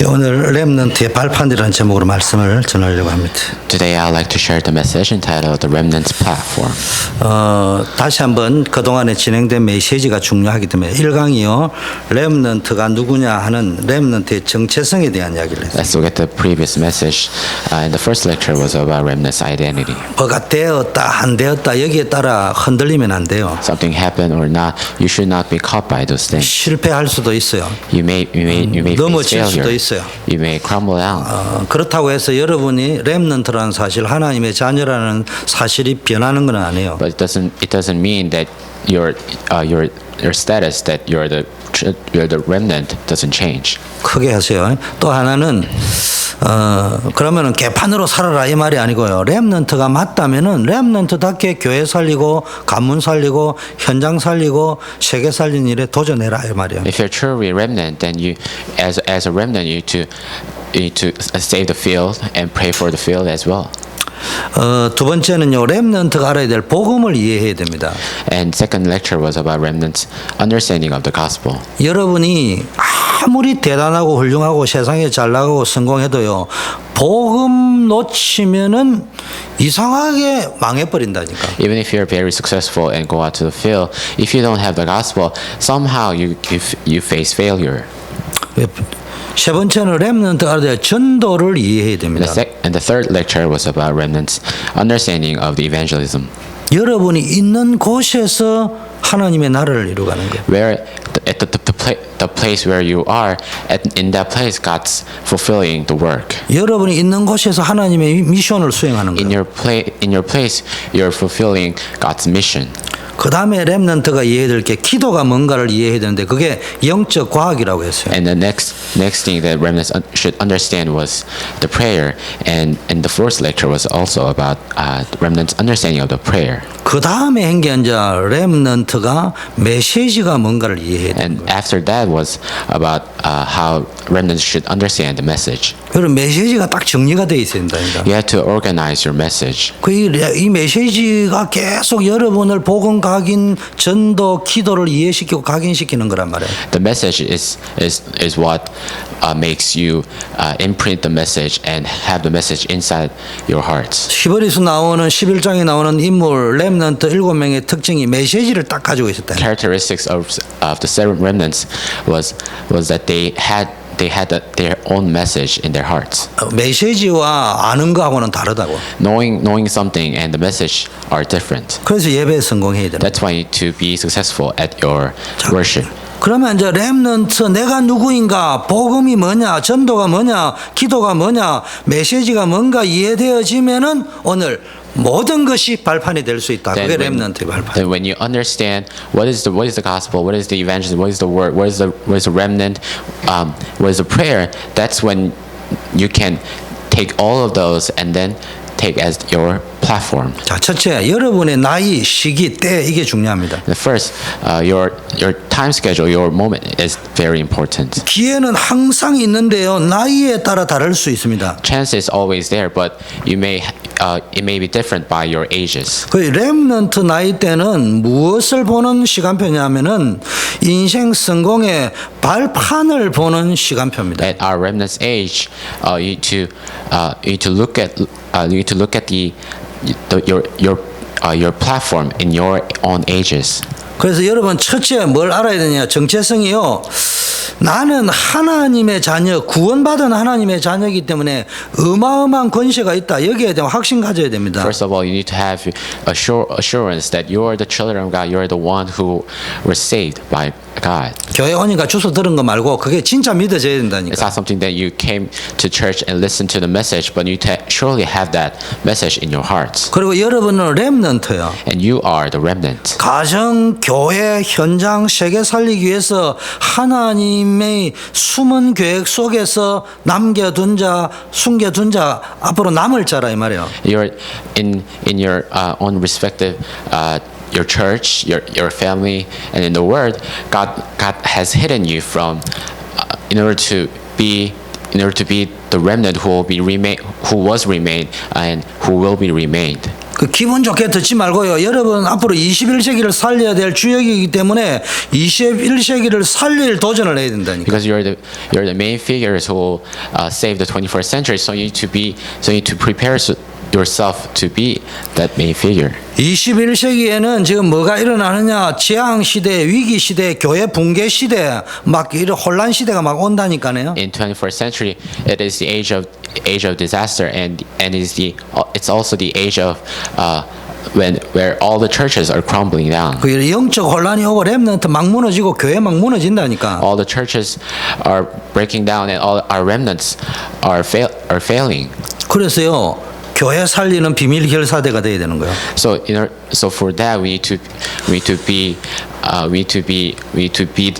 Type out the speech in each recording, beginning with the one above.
예, 오늘 렘넌트의 발판이라는 제목으로 말씀을 전하려고 합니다. Today I'd like to share the message entitled The Remnants Platform. 어, 다시 한번 그동안에 진행된 메시지가 중요하기 때문에 1강이요. 렘넌트가 누구냐 하는 렘넌트의 정체성에 대한 이야기를 했어요. Let's look at the previous message. Uh, and the first lecture was about remnants identity. 뭐가 되었다 안 되었다 여기에 따라 흔들리면 안 돼요. Something happened or not, you should not be caught by those things. 실패할 수도 있어요. You may, you may, you may 넘어질 수도 failure. 있어요. You may crumble down. 어, 그렇다고 해서 여러분이 렘넌트라는 사실, 하나님의 자녀라는 사실이 변하는 건 아니에요. But it doesn't, it doesn't mean that your, uh, your, your status that you're the, tr- you're the remnant doesn't change. 크게 하세요. 또 하나는 어 그러면은 개판으로 살아라 이 말이 아니고요. 렘넌트가 맞다면은 렘넌트답게 교회 살리고 가문 살리고 현장 살리고 세계 살리는 일에 도전해라 이 말이에요. If you're truly remnant, then you, as, as a remnant, you to, you to save the field and pray for the field as well. 어, 두 번째는요. 렘넌트가 알아야 될 복음을 이해해야 됩니다. And second lecture was about remnants understanding of the gospel. 여러분이 아무리 대단하고 훌륭하고 세상에 잘 나가고 성공해도요. 복음 놓치면은 이상하게 망해버린다니까. Even if you're very successful and go out to the field, if you don't have the gospel, somehow you you, face failure. 세 번째는 렘넌트가 알아야 될 전도를 이해해야 됩니다. the, sec- and the third lecture was about remnants understanding of the evangelism, 여러분이 있는 곳에서 하나님의 나라를 이루가는 거예요. where the, at the, the, the, pla- the place where you are, at, in that place, God's fulfilling the work. 여러분이 있는 곳에서 하나님의 미션을 수행하는 In 거예요. your play, in your place, you're fulfilling God's mission. 그 다음에 렘넌트가 이해해야 될 게 기도가 뭔가를 이해해야 되는데 그게 영적 과학이라고 했어요. And the next next thing that remnants un- should understand was the prayer, and and the first lecture was also about uh, remnants understanding of the prayer. 그 다음에 행기한 자 렘넌트가 메시지가 뭔가를 이해해야 돼요. And after that was about uh, how remnants should understand the message. 여러분 메시지가 딱 정리가 돼 있어야 된다니까. You have to organize your message. 그이 이 메시지가 계속 여러분을 복음 각인 전도 기도를 이해시키고 각인시키는 거란 말이에요. The message is is is what uh, makes you uh, imprint the message and have the message inside your hearts. 히브리서 나오는 11장에 나오는 인물 렘 넌트 7명의 특징이 메시지를 딱 가지고 있었다. characteristics of, of the seven remnants was was that they had they had the, their own message in their hearts. 메시지와 아는 거하고는 다르다고. Knowing knowing something and the message are different. 그래서 예배에 성공해야 되는. That's why you need to be successful at your worship. 그러면 이제 렘넌트 내가 누구인가, 복음이 뭐냐, 전도가 뭐냐, 기도가 뭐냐, 메시지가 뭔가 이해되어지면은 오늘 모든 것이 발판이 될 수 있다. 그게 when, 렘넌트의 발판. then when you understand what is the what is the gospel, what is the evangelism, what is the word, what is the what is the remnant, um, what is the prayer, that's when you can take all of those and then take as your platform. 자, 첫째, 여러분의 나이, 시기, 때 이게 중요합니다. The first, uh, your your time schedule, your moment is very important. 기회는 항상 있는데요. 나이에 따라 다를 수 있습니다. Chance is always there, but you may uh, it may be different by your ages. 그 렘넌트 나이 때는 무엇을 보는 시간표냐면은 인생 성공의 발판을 보는 시간표입니다. At our remnant's age, uh, you to uh, you to look at uh, you need to look at the, the your your uh, your platform in your own ages. 그래서 여러분 첫째 뭘 알아야 되냐 정체성이요. 나는 하나님의 자녀 구원받은 하나님의 자녀이기 때문에 어마어마한 권세가 있다. 여기에 대한 확신 가져야 됩니다. First of all, you need to have assurance that you are the children of God. You are the one who were saved by God. 교회 오니까 주소 들은 거 말고 그게 진짜 믿어져야 It's 된다니까. not something that you came to church and listened to the message, but you surely have that message in your hearts. 그리고 여러분은 렘넌트요. And you are the remnant. 가정, 교회, 현장, 세계 살리기 위해서 하나님의 숨은 계획 속에서 남겨둔 자, 숨겨둔 자, 앞으로 남을 자라 이 말이에요. You're in in your uh, own respective uh, your church, your your family, and in the world. God God has hidden you from uh, in order to be in order to be the remnant who will be remain who was remained and who will be remained. 그 기분 좋게 듣지 말고요. 여러분 앞으로 21세기를 살려야 될 주역이기 때문에 21세기를 살릴 도전을 해야 된다니까. Because you're the you're the main figures who uh, save the 21st century. So you need to be so you need to prepare so- yourself to be that main figure. 21세기에는 지금 뭐가 일어나느냐? 재앙 시대, 위기 시대, 교회 붕괴 시대, 막 이런 혼란 시대가 막 온다니까요. In 21st century, it is the age of age of disaster, and and is the it's also the age of uh, when where all the churches are crumbling down. 그 영적 혼란이 오고 렘넌트 막 무너지고 교회 막 무너진다니까. All the churches are breaking down, and all our remnants are fail are failing. 그래서요. 교회 살리는 비밀 결사대가 돼야 되는 거예요. So in our, so for that we need to we need to be uh, we need to be we need to be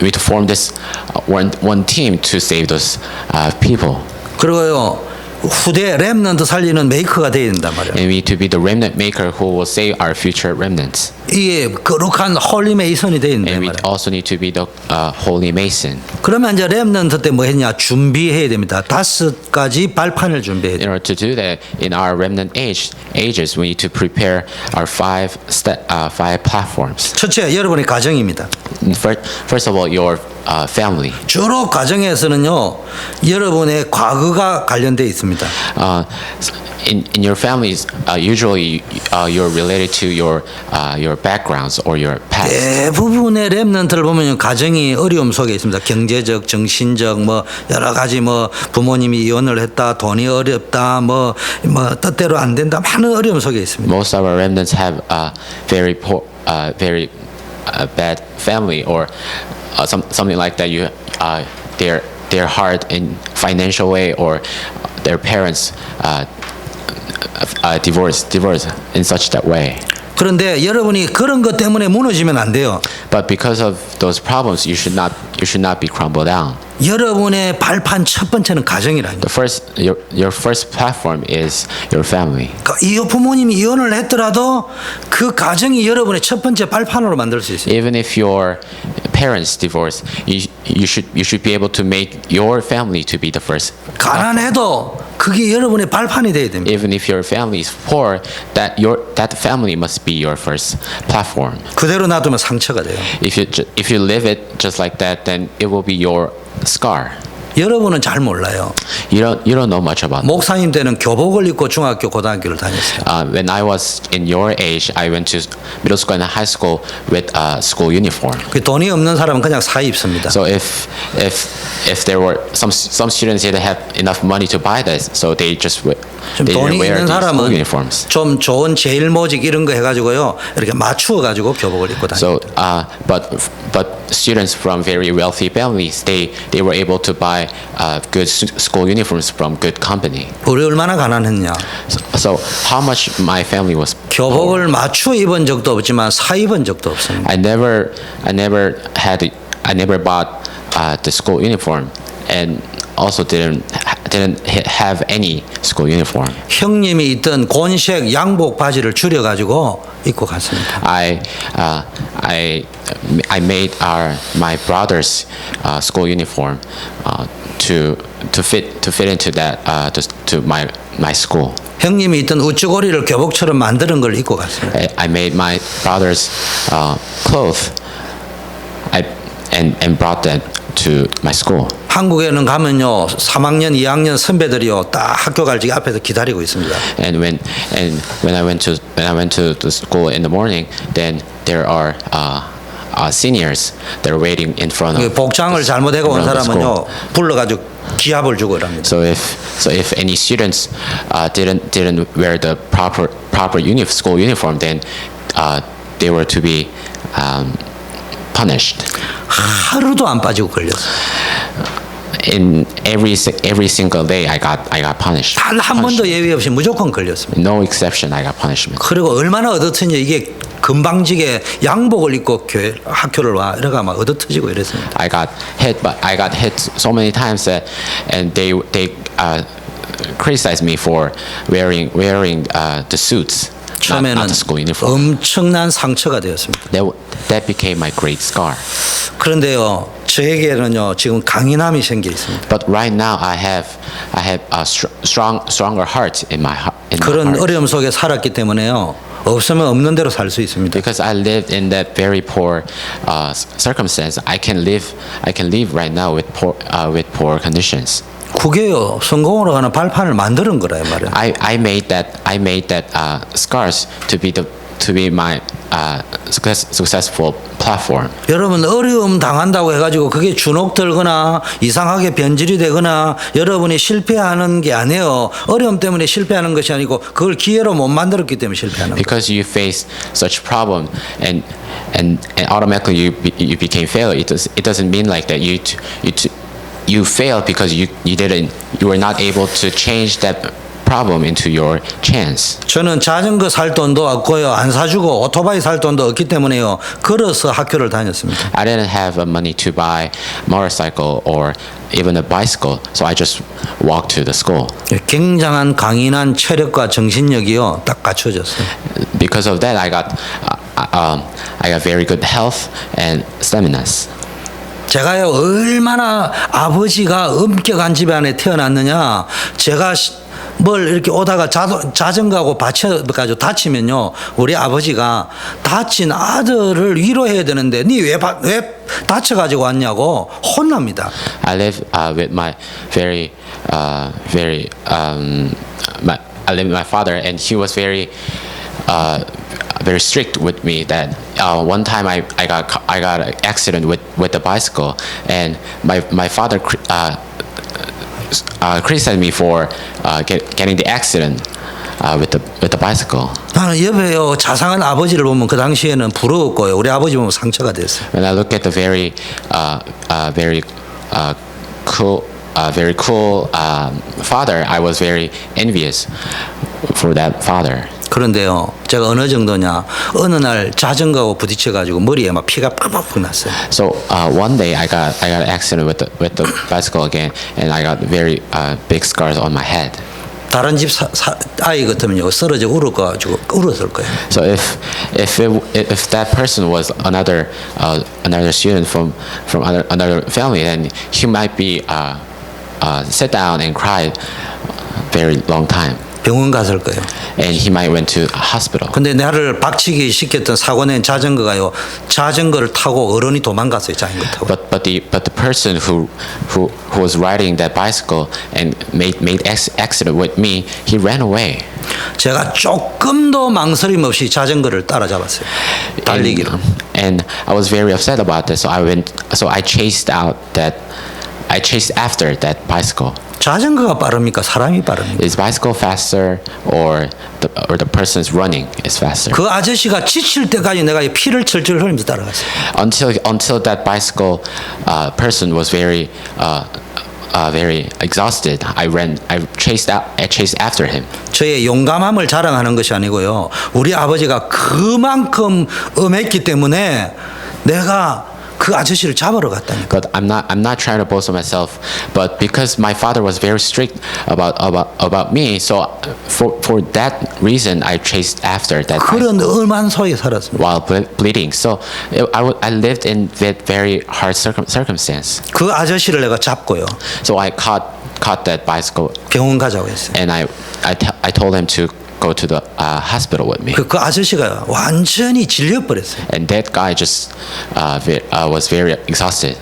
we need to form this uh, one one team to save those uh, people, 그리고요. 후대 렘넌트 살리는 메이커가 돼야 된단 말이에요. and we need to be the remnant maker who will save our future remnants. 이게 거룩한 홀리 메이선이 돼야 된단 And we 말이에요. also need to be the uh, holy mason. 그러면 이제 렘넌트 때 뭐 했냐? 준비해야 됩니다. 다섯 가지 발판을 준비해야 돼요. In order to do that, in our remnant age ages, we need to prepare our five step, uh, five platforms. 첫째, 여러분의 가정입니다. First, first of all, your uh, family. 주로 가정에서는요, 여러분의 과거가 관련되어 있습니다. Uh, in, in your families, uh, usually uh, you're related to your uh, your backgrounds or your past. 대부분의 렘넌트를 보면 가정이 어려움 속에 있습니다. 경제적, 정신적, 뭐 여러 가지 뭐 부모님이 이혼을 했다, 돈이 어렵다, 뭐 뭐 뜻대로 안 된다, 많은 어려움 속에 있습니다. Most of our remnants have uh, very poor, uh, very uh, bad family or uh, some, something like that. You, uh, they're they're hard in financial way or their parents uh, uh, divorce divorce in such that way. 그런데 여러분이 그런 것 때문에 무너지면 안 돼요. But because of those problems, you should not you should not be crumbled down. 여러분의 발판 첫 번째는 가정이라는 The first your your first platform is your family. 그러니까 이 부모님이 이혼을 했더라도 그 가정이 여러분의 첫 번째 발판으로 만들 수 있어요. Even if your parents divorce, you you should you should be able to make your family to be the first. 가난해도 그게 여러분의 발판이 돼야 됩니다. Even if your family is poor, that your that family must be your first platform. 그대로 놔두면 상처가 돼요. If you if you live it just like that, then it will be your scar. 여러분은 잘 몰라요. You don't you don't know much about. 목사님 때는 교복을 입고 중학교, 고등학교를 다녔어요. Uh, when I was in your age, I went to middle school and high school with a school uniform. 그 돈이 없는 사람은 그냥 사 입습니다. So if if if there were some some students didn't have enough money to buy this, so they just 좀 they 돈이 wear 있는 these school 사람은 uniforms. 좀 좋은 제일 모직 이런 거 해가지고요 이렇게 맞추어 가지고 교복을 입고 다닙니다. So, uh, but but students from very wealthy families, they they were able to buy uh, good s- school uniforms from good company. 우리 얼마나 가난했냐? So, so how much my family was. 교복을 맞추어 입은 적도 없지만 사 입은 적도 없습니다. I never I never had I never bought uh, the school uniform, and also didn't ha- didn't ha- have any school uniform. 형님이 입던 곤색 양복 바지를 줄여 가지고 입고 갔습니다. I uh, I I made our my brother's uh, school uniform uh, to to fit to fit into that uh, to, to my my school. 형님이 입던 우쭈고리를 교복처럼 만드는 걸 입고 갔습니다. I, I made my brother's uh, clothes. I and and brought that to my school. 한국에는 가면요 3학년, 2학년 선배들이요 딱 학교 갈지 앞에서 기다리고 있습니다. And when and when I went to when I went to the school in the morning, then there are uh, uh, seniors that are waiting in front 그 of 복장을 the- 잘못해가 온 사람은요. 불러가지고 기합을 주고 이랍니다. So if so if any students uh, didn't didn't wear the proper proper uni- school uniform, then uh, they were to be um, punished. 하루도 안 빠지고 걸렸어요. In every si- every single day, I got I got punished. 단 한 번도 Punishment. 예외 없이 무조건 걸렸습니다. No exception, I got punishment. 그리고 얼마나 얻어터냐 이게 금방지게 양복을 입고 교회 학교를 와 이래가 막 얻어터지고 이랬습니다. I got hit, but I got hit so many times that, and they they uh, criticized me for wearing wearing uh, the suits, not, 처음에는 not the school uniform. 엄청난 상처가 되었습니다. That w- that became my great scar. 그런데요 저에게는요 지금 강인함이 생겨 있습니다. But right now, I have I have a str- strong stronger heart in my heart. In my 그런 heart. 어려움 속에 살았기 때문에요. 없으면 없는 대로 살 수 있습니다. Because I lived in that very poor uh, circumstance, I can live. I can live right now with poor uh, with poor conditions. 그게요 성공으로 가는 발판을 만드는 거라 이 말이야. I, I made that I made that uh, scars to be the to be my uh, success, successful platform. 여러분 어려움 당한다고 해가지고 그게 주눅 들거나 이상하게 변질이 되거나 여러분이 실패하는 게 아니에요. 어려움 때문에 실패하는 것이 아니고 그걸 기회로 못 만들었기 때문에 실패하는 거예요. Because you face such problem and and, and automatically you be, you became failure. It does it doesn't mean like that. You you you failed because you you didn't you were not able to change that problem into your chance. 저는 자전거 살 돈도 없고요. 안 사주고 오토바이 살 돈도 없기 때문에요. 걸어서 학교를 다녔습니다. I didn't have uh, money to buy motorcycle or even a bicycle, so I just walked to the school. 굉장한 강인한 체력과 정신력이요. 딱 갖춰졌어요. Because of that, I got uh, um, I got very good health and stamina. 제가요 얼마나 아버지가 엄격한 집안에 태어났느냐 제가 시- 뭘 이렇게 오다가 자도, 자전거하고 받쳐가지고 다치면요 우리 아버지가 다친 아들을 위로해야 되는데 니왜 왜 다쳐가지고 왔냐고 혼납니다 I live uh, with my very, uh, very, um, my, I live with my father, and he was very, uh, very strict with me. That uh, one time I, I got I got an accident with, with the bicycle, and my my father uh, uh, criticized me for uh, get, getting the accident uh, with the with the bicycle. 나는 옆에요 자상한 아버지를 보면 그 당시에는 부러웠고요 우리 아버지 보면 상처가 됐어요 When I look at the very, uh, uh, very uh, cool, uh, very cool um, father, I was very envious for that father. 그런데요 제가 어느 정도냐 어느 날 자전거하고 부딪혀가지고 머리에 막 피가 팍팍 났어요 So uh, one day I got I got an accident with the with the bicycle again, and I got very uh, big scars on my head. 다른 집 사, 사, 아이 같으면요 쓰러져 울어가지고 울었을 거예요. So if if it, if that person was another uh, another student from from other, another family, then he might be uh, uh, sit down and cry very long time, 병원 갔을 거예요. and he might went to a hospital. 근데 나를 박치기 시켰던 사고 낸 자전거가요 자전거를 타고 어른이 도망갔어요 자전거 타고. But but the but the person who who who was riding that bicycle and made made accident with me, he ran away. 제가 조금도 망설임 없이 자전거를 따라잡았어요. 달리기로. And, and I was very upset about this, so I went. So I chased out that. I chased after that bicycle. 자전거가 빠릅니까? 사람이 빠릅니까? Is bicycle faster, or the or the person's running is faster? 그 아저씨가 지칠 때까지 내가 피를 철철 흘리면서 따라갔어요. Until until that bicycle uh, person was very. Uh, uh, very exhausted. I ran. I chased out. I chased after him. 저의 용감함을 자랑하는 것이 아니고요. 우리 아버지가 그만큼 엄했기 때문에 내가 그 아저씨를 잡으러 갔다니까. But I'm not. I'm not trying to boast of myself. But because my father was very strict about about about me, so for for that reason, I chased after that 그런 엄한 속에 살았습니다. while ble- bleeding. So it, I w- I lived in that very hard circum- circumstance. 그 아저씨를 내가 잡고요. So I caught caught that bicycle, 병원 가자고 했어요. and I I, te- I told him to go to the uh, hospital with me. 그, 그 아저씨가 완전히 질려버렸어요. And that guy just uh, ve- uh, was very exhausted.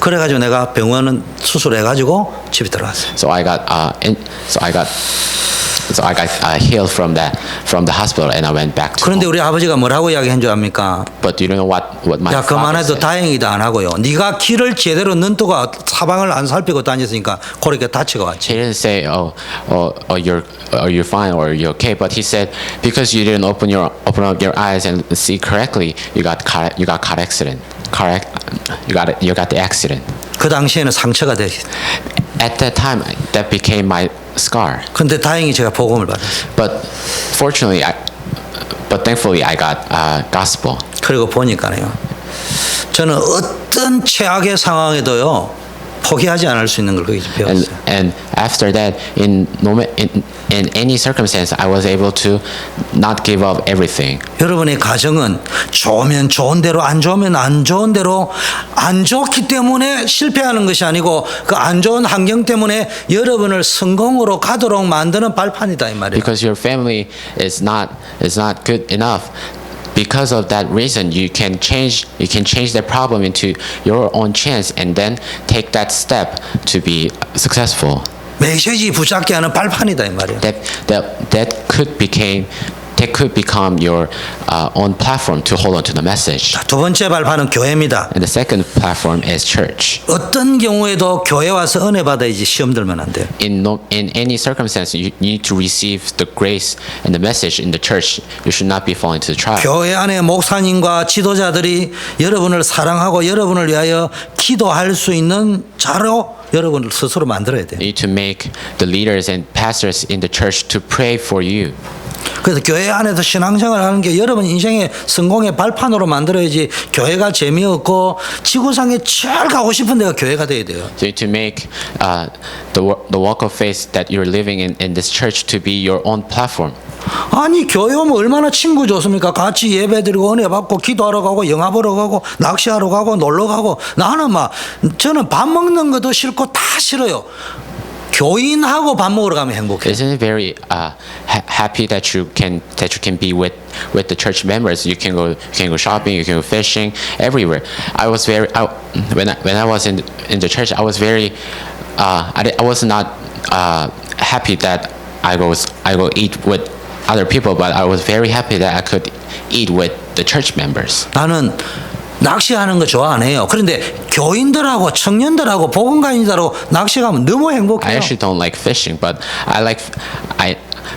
그래가지고 내가 병원은 수술해가지고 집에 들어갔어요. So I got uh, in, so I got so I got uh, healed from that from the hospital, and I went back to. 그런데 home. 우리 아버지가 뭐라고 이야기한 줄 압니까? But you know what what my 야 그만해도? 다행이다 안 하고요. 네가 길을 제대로 눈뜨고 사방을 안 살피고 다녔으니까 그렇게 다치고 왔지. He didn't say, "Oh, oh, oh you're, oh, you're fine or you're okay," but he said, "Because you didn't open your open up your eyes and see correctly, you got car you got car accident, car you got you got the accident." 그 당시에는 상처가 되지. At that time, that became my scar. 근데 다행히 제가 복음을 받았어요. But fortunately, I, but thankfully, I got uh, gospel. 그리고 보니까요. 저는 어떤 최악의 상황에도요. 포기하지 않을 수 있는 걸 거기서 And 배웠어요. and after that, in no in in any circumstance, I was able to not give up everything. 여러분의 가정은 좋으면 좋은 대로 안 좋으면 안 좋은 대로 안 좋기 때문에 실패하는 것이 아니고 그 안 좋은 환경 때문에 여러분을 성공으로 가도록 만드는 발판이다 이 말이에요. because your family is not is not good enough because of that reason you can change you can change that problem into your own chance and then take that step to be successful 메시지 붙잡게 하는 발판이다 이 말이에요. that that that could became That could become your uh, own platform to hold on to the message 두 번째 발판은 교회입니다. and the second platform is church 어떤 경우에도 교회 와서 은혜 받아야지 시험 들면 안 돼요. in no, in any circumstance you need to receive the grace and the message in the church you should not be falling to the trap 교회 안에 목사님과 지도자들이 여러분을 사랑하고 여러분을 위하여 기도할 수 있는 자로 여러분을 스스로 만들어야 돼요. You need to make the leaders and pastors in the church to pray for you. 그래서 교회 안에서 신앙생활 하는 게 여러분 인생의 성공의 발판으로 만들어야지 교회가 재미없고 지구상에 제일 가고 싶은 데가 교회가 돼야 돼요. So to make uh, the the walk of faith that you're living in in this church to be your own platform. 아니 교회 오면 얼마나 친구 좋습니까? 같이 예배드리고 은혜 받고 기도하러 가고 영화 보러 가고 낚시하러 가고 놀러 가고 나는 막 저는 밥 먹는 것도 싫고 다 싫어요. 교인하고 밥 먹으러 가면 행복해요. Isn't it very uh, ha- happy that you can that you can be with with the church members? You can go you can go shopping, you can go fishing, everywhere. I was very I, when I, when I was in in the church, I was very uh, I, di- I was not uh, happy that I was I go eat with other people, but I was very happy that I could eat with the church members. 나는 낚시하는 거 좋아 안 해요. 그런데 교인들하고 청년들하고 복음가인들하고 낚시 가면 너무 I 행복해요. actually don't like fishing, but I like I.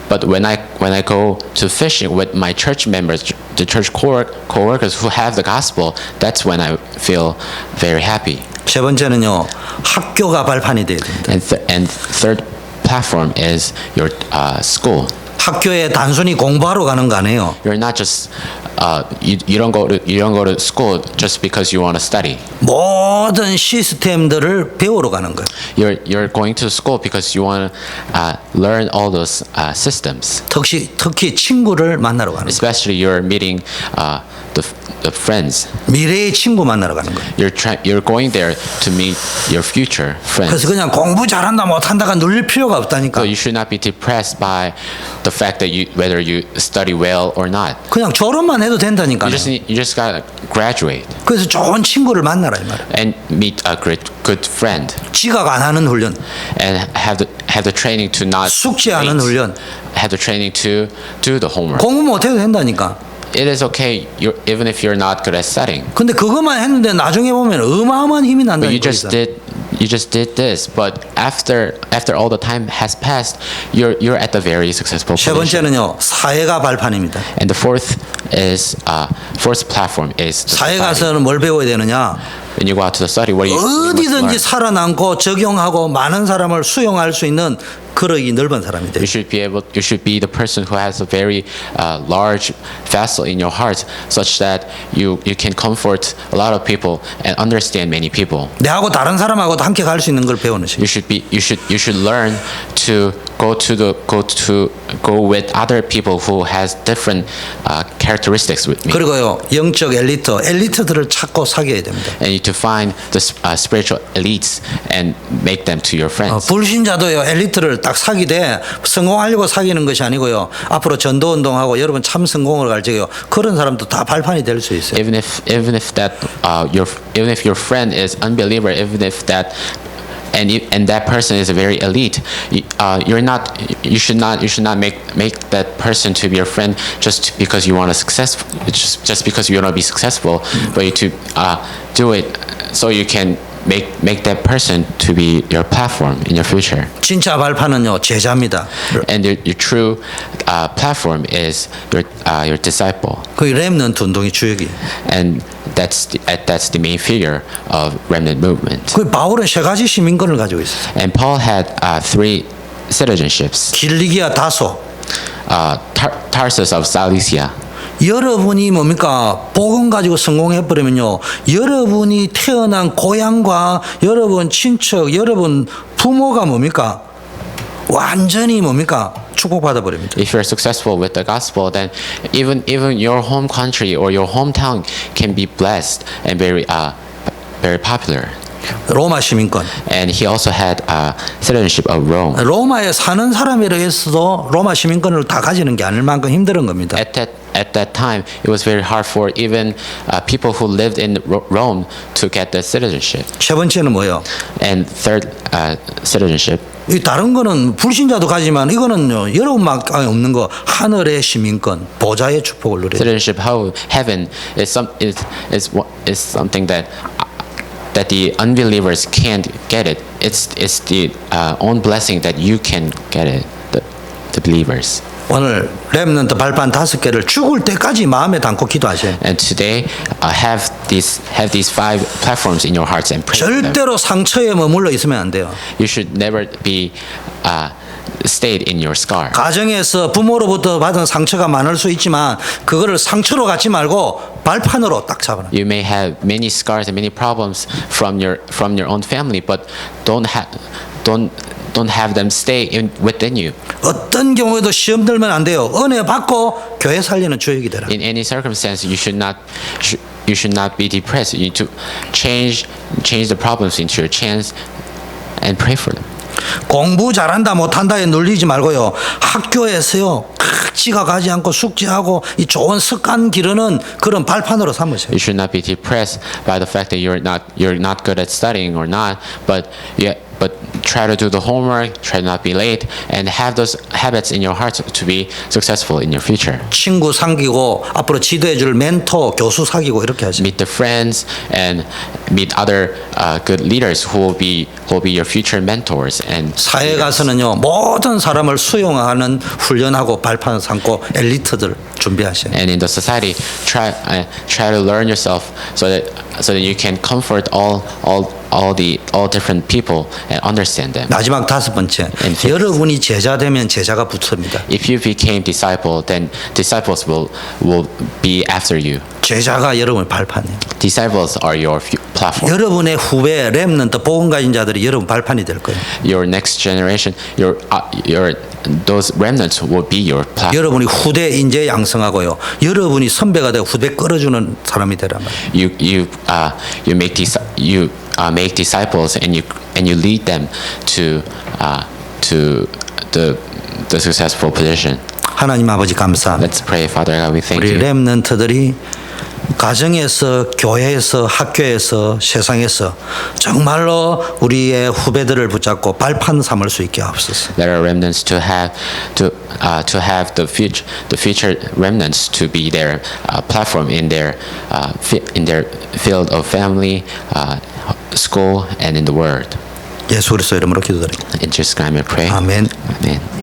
But when I when I go to fishing with my church members, the church co coworkers who have the gospel, that's when I feel very happy. 세 번째는요. 학교가 발판이 돼야 됩니다. And th- and third platform is your uh, school. 학교에 단순히 공부하러 가는 거 아니에요. You're not just uh, you, you don't go to you don't go to school just because you want to study. 모든 시스템들을 배우러 가는 거예요. You're you're going to school because you want to uh, learn all those uh, systems. 특히 특히 친구를 만나러 가는 거예요. Especially you're meeting uh, the the friends. 미래의 친구 만나러 가는 거예요. You're try, you're going there to meet your future friends. 그래서 그냥 공부 잘한다 못한다가 눌릴 필요가 없다니까. So you should not be depressed by the fact that you whether you study well or not. 그냥 졸업만 해도 된다니까. You just need, you just gotta graduate 그래서 좋은 친구를 만나라 이 말이에요. and meet a great good friend 지각 안 하는 훈련, and have the have the training to not 숙제하는 wait. 훈련. Have the training to do the homework. 공부 못해도 된다니까. It is okay you're, even if you're not good at studying. 근데 그것만 했는데 나중에 보면 어마어마한 힘이 But you 난다니까. just did you just did this, but after after all the time has passed, you're you're at the very successful 세 position. 번째는요 사회가 발판입니다. And the fourth is uh, fourth platform is the 사회 society. 가서는 뭘 배워야 되느냐? When you go out to the study, what do you, you must learn? 어디든지 살아남고 적용하고 많은 사람을 수용할 수 있는 그러기 넓은 사람이 돼. You should be able. You should be the person who has a very uh, large vessel in your heart, such that you you can comfort a lot of people and understand many people. 내하고 다른 사람하고도 함께 갈 수 있는 걸 배우는 시. You should be. You should. You should learn to go to the go to go with other people who has different uh, characteristics with me. 그리고요 영적 엘리트, 엘리트들을 찾고 사귀어야 됩니다. And you to find the uh, spiritual elites and make them to your 어, friends. 불신자도요 엘리트를 딱 사귀되 성공하려고 사귀는 것이 아니고요 앞으로 전도 운동하고 여러분 참 성공을 갈지요 그런 사람도 다 발판이 될 수 있어요. even if even if that uh, your even if your friend is unbeliever, even if that and you, and that person is a very elite, you, uh, you're not you should not you should not make make that person to be your friend just because you want to success just just because you want to be successful, but you to uh, do it so you can make make that person to be your platform in your future. 진짜 발판은요 제자입니다. And your, your true uh, platform is your uh, your disciple. 그 렘넌트 운동의 주역이. and that's the, uh, that's the main figure of remnant movement. 그 바울은 세 가지 시민권을 가지고 있어요. And Paul had uh, three citizenships: 길리기아 다소, uh, Tar- Tarsus of Cilicia, 여러분이 뭡니까? 복음 가지고 성공해 버리면요. 여러분이 태어난 고향과 여러분 친척, 여러분 부모가 뭡니까? 완전히 뭡니까? 축복받아 버립니다. If you're successful with the gospel, then even even your home country or your hometown can be blessed and very uh very popular. 로마 시민권. And he also had uh, citizenship of Rome. 로마에 사는 사람이라 해서도 로마 시민권을 다 가지는 게 아닐 만큼 힘든 겁니다. At that at that time, it was very hard for even uh, people who lived in Ro- Rome to get the citizenship. 세 번째는 뭐예요? And third uh, citizenship 이 다른 거는 불신자도 가지만 이거는요 여러분만 없는 거 하늘의 시민권 보좌의 축복을 누려요. citizenship how heaven is some is is what is something that that the unbelievers can't get it. It's it's the uh, own blessing that you can get it. The, the believers. 오늘 렘넌트 발판 다섯 개를 죽을 때까지 마음에 담고 기도하세요. And today, uh, have these have these five platforms in your hearts and pray. for them. 절대로 상처에 머물러 있으면 안 돼요. You should never be uh, stayed in your scar. 가정에서 부모로부터 받은 상처가 많을 수 있지만 그거를 상처로 갖지 말고 발판으로 딱 잡아라. You may have many scars and many problems from your from your own family, but don't have don't don't have them stay in within you. 어떤 경우에도 시험 들면 안 돼요. 은혜 받고 교회 살리는 주역이 되라. In any circumstance, you should not you should not be depressed. You need to change change the problems into your chance and pray for them. 공부 잘한다 못한다에 눌리지 말고요. 학교에서요. 지가 가지 않고 숙제하고 이 좋은 습관 기르는 그런 발판으로 삼으세요. You should not be depressed by the fact that you're not you're not good at studying or not, but yeah, but try to do the homework, try to not be late, and have those habits in your heart to be successful in your future. 친구 상기고 앞으로 지도해 줄 멘토, 교수 사귀고 이렇게 하세요. Meet the friends and meet other uh, good leaders who will be who will be your future mentors and 사회 가서는요. 모든 사람을 수용하는 훈련하고 발판 삼고 엘리트들 준비하세요. and in the society try uh, try to learn yourself so that so that you can comfort all all all the all different people and understand Them 마지막 다섯 번째. And 여러분이 제자 되면 제자가 붙습니다. if you became disciple then disciples will will be after you 제자가 여러분의 발판이에요. disciples are your fu- platform 여러분의 후배 렘넌트 복음 가진 자들이 여러분 발판이 될 거예요. your next generation your uh, your those remnants will be your platform 여러분이 후대 인재 양성하고요. 여러분이 선배가 되고 후대 끌어주는 사람이 되란 말이에요. you you uh you make these you uh, make disciples and you and you lead them to uh to the the successful position 하나님 아버지 감사합니다. Let's pray, Father God. We thank 우리 you. 렘넌트들이 가정에서 교회에서 학교에서 세상에서 정말로 우리의 후배들을 붙잡고 발판 삼을 수 있게 하옵소서. Let our remnants to have to uh, to have the future the future remnants to be their uh, platform in their uh, in their field of family, uh, school, and in the world. 예수 그리스도 이름으로 기도드립니다. In Jesus' name, I pray. 아멘. Amen.